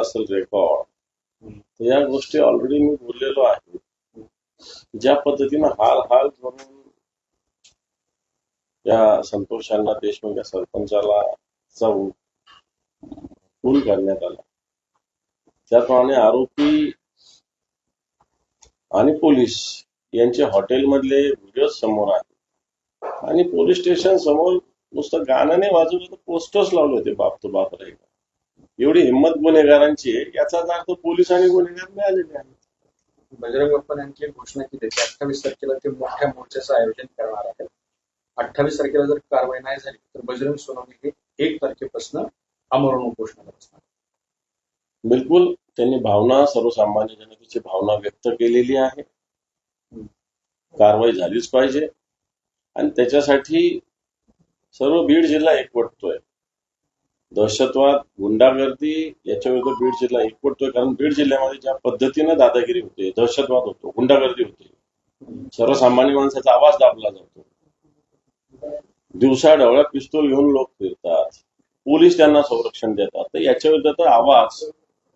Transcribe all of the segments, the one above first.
असेल रेकॉर्ड तर या गोष्टी ऑलरेडी मी बोललेलो आहे. ज्या पद्धतीनं हाल हाल करून या संतोषांना देशमुख या सरपंचाला जाऊन खून करण्यात आला. त्याप्रमाणे आरोपी आणि पोलीस यांचे हॉटेलमधले व्हिडिओ समोर आहेत आणि पोलीस स्टेशन समोर नुसतं गाणं नाही वाजवलं तर पोस्टर्स लावले होते बाप तो बाप रे. एवढी हिंमत गुन्हेगारांची आहे याचाच अर्थ पोलीस आणि गुन्हेगार मिळालेले आहेत. बजरंग बाप्पा यांची घोषणा केली की अठ्ठावीस तारखेला ते मोठ्या मोर्चाचं आयोजन करणार आहेत. अठ्ठावीस तारखेला जर कारवाई नाही झाली तर बजरंग सोनवणे हे एक तारखेपासून आमरण उपोषणाला बसणार बिलकुल त्यांनी भावना सर्वसामान्य जनतेची भावना व्यक्त केलेली आहे. कारवाई झालीच पाहिजे. आणि त्याच्यासाठी सर्व बीड जिल्हा एकवटतोय. दहशतवाद गुंडागर्दी याच्याविरुद्ध बीड जिल्हा एकवटतोय कारण बीड जिल्ह्यामध्ये ज्या पद्धतीनं दादागिरी होते दहशतवाद होतो गुंडागर्दी होते सर्वसामान्य माणसाचा आवाज दाबला जातो. दिवसा ढवळ्या पिस्तूल घेऊन लोक फिरतात. पोलीस त्यांना संरक्षण देतात. तर याच्या विरुद्ध आवाज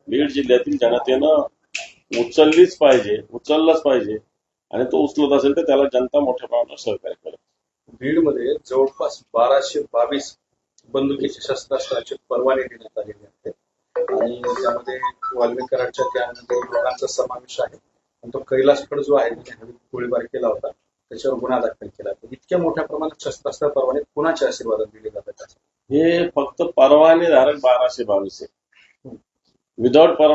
बीड जिल्ह्यातील जनतेनं उचललीच पाहिजे उचललाच पाहिजे. आणि तो उचलत असेल तर त्याला जनता मोठ्या प्रमाणात सहकार्य करेल. बीडमध्ये जवळपास बाराशे बावीस बंदुकीचे शस्त्रास्त्राचे परवाने देण्यात आलेले आहेत आणि त्यामध्ये वाल्मिकरांच्या त्यामध्ये लोकांचा समावेश आहे. आणि तो कैलासकड जो आहे त्याने गोळीबार केला होता. त्याच्यावर गुन्हा दाखल केला. इतक्या मोठ्या प्रमाणात शस्त्रास्त्र परवाने कुणाच्या आशीर्वादात दिले जातात हे फक्त परवाने धारक बाराशे बावीस आहे. विदाउट परवाने